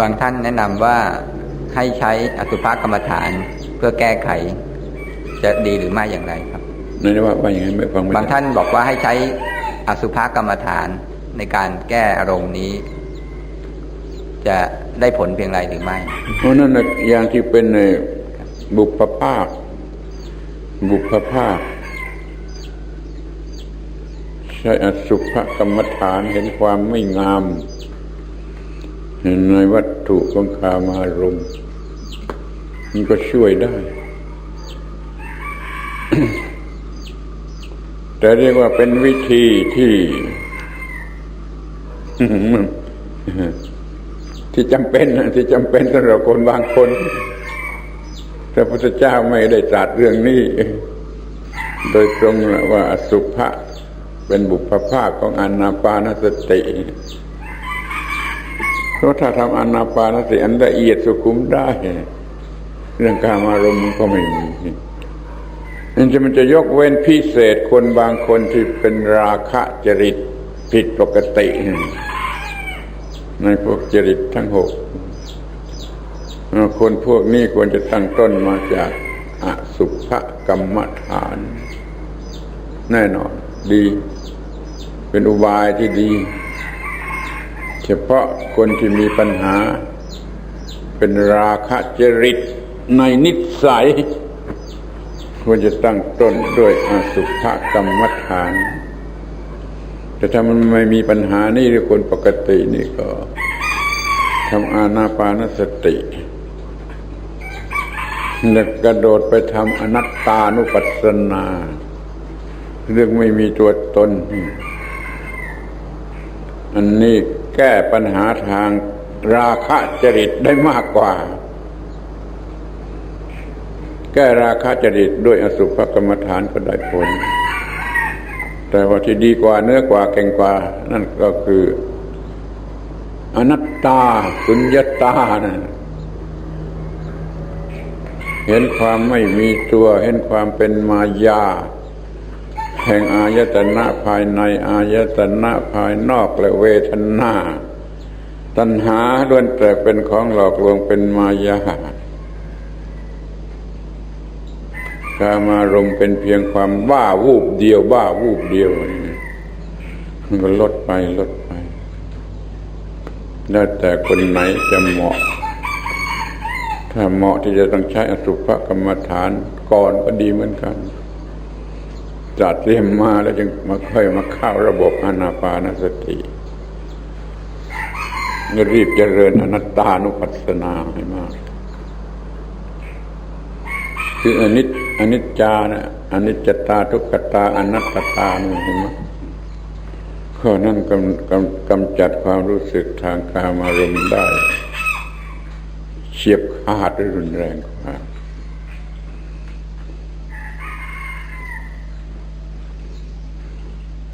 บางท่านแนะนำว่าให้ใช้อสุภกรรมฐานเพื่อแก้ไข จะดีหรือไม่อย่างไรครับนั่นว่าว่าอย่างไงไม่ฟังไม่บางท่านบอกว่าให้ใช้อสุภกรรมฐานในการแก้อารมณ์นี้ จะได้ผลเพียงไรหรือไม่เพราะนั่นนะอย่างที่เป็นในบุพภาพบุพภาพใช้อสุภกรรมฐานเห็นความไม่งาม ในวัตถุของคามารมณ์มันก็ช่วยได้ แต่เรียกว่าเป็นวิธีที่ ที่จำเป็นที่จำเป็นสำหรับคนบางคนพระพุทธเจ้าไม่ได้ตรัสเรื่องนี้ โดยตรงว่าสุภะเป็นบุพภาคของอนาปานสติ เพราะถ้าทำอนาปานสติอันละเอียดสุขุมได้ เรื่องการอารมณ์มันก็ไม่มีนั่นจะมันจะยกเว้นพิเศษคนบางคนที่เป็นราคะจริตผิดปกติ ในพวกจริตทั้งหกคนพวกนี้ควรจะตั้งต้นมาจากอสุภกรรมฐาน แน่นอนดี เป็นอุบายที่ดี เฉพาะคนที่มีปัญหา เป็นราคะจริตในนิสัย ควรจะตั้งต้นด้วยอสุภกรรมฐาน แต่ถ้ามันไม่มีปัญหานี่หรือคนปกตินี่ก็ทำอานาปานสติแล้วกระโดดไปทำอนัตตานุปัสสนา เรื่องไม่มีตัวตน อันนี้แก้ปัญหาทางราคะจริตได้มากกว่า แก้ราคะจริตด้วยอสุภกรรมฐานก็ได้ผล แต่ว่าที่ดีกว่าเนื้อกว่าเก่งกว่า นั่นก็คือ อนัตตาสุญญตานะเห็นความไม่มีตัว เห็นความเป็นมายา แห่งอายตนะภายในอายตนะภายนอกและเวทนา ตัณหาล้วนแต่เป็นของหลอกลวงเป็นมายากามารมณ์เป็นเพียงความบ้าวูบเดียว บ้าวูบเดียวมันก็ลดไปลดไป แล้วแต่คนไหนจะเหมาะ ถ้าเหมาะที่จะต้องใช้อสุภกรรมฐานก่อนก็ดีเหมือนกัน จัดเรียมมาแล้วจึงมาค่อยมาเข้าระบบอนาปานสติรีบเจริญอนัตตานุปัสสนาให้มาก คืออนิจอนิจจานะอนิจจตาทุกขตาอนัตตานี่เห็นไหมข้อนั้นกำกำกำจัดความรู้สึกทางกามารมณ์ได้ เฉียบขาดรุนแรงกว่า